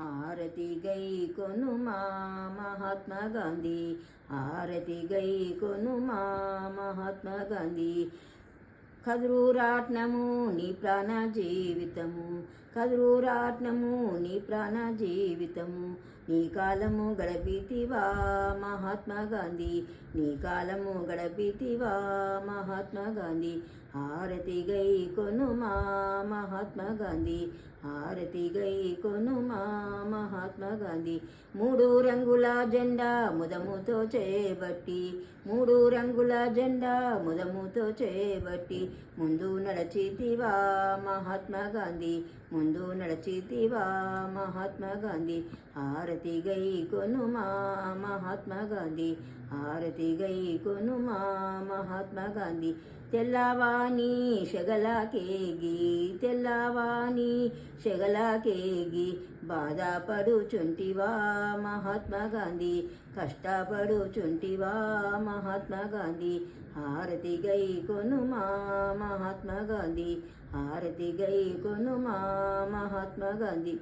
ఆరతి గై కొనుమా మహాత్మా గాంధీ ఆరతి గై కొనుమా మహాత్మా గాంధీ కదురూరాట్నము నీ ప్రాణ జీవితము. కదురూరాట్నము నీ ప్రాణ జీవితము. నీ కాలము గడపితివా మహాత్మా గాంధీ. నీ కాలము గడపితివా మహాత్మా గాంధీ. హారతి గై కొనుమా మహాత్మా గాంధీ. హారతి గై కొనుమా మహాత్మా గాంధీ. మూడు రంగుల జెండా ముదముతో చేబట్టి మూడు రంగుల జెండా ముదముతో చేబట్టి ముందు నడచితివా మహాత్మా గాంధీ ముందు నడచితివా మహాత్మా గాంధీ. హారతి గై కొనుమా మహాత్మా గాంధీ హారతి గై కొనుమా మహాత్మా గాంధీ. తెల్లవాణి శగలాకేగి తెల్లవాణి శగలాకేగి బాధపడుచుంటివా మహాత్మా గాంధీ కష్టపడుచుంటివా మహాత్మా గాంధీ హారతి గై కొనుమా మహాత్మా గాంధీ హారతి గై కొనుమా మహాత్మా గాంధీ.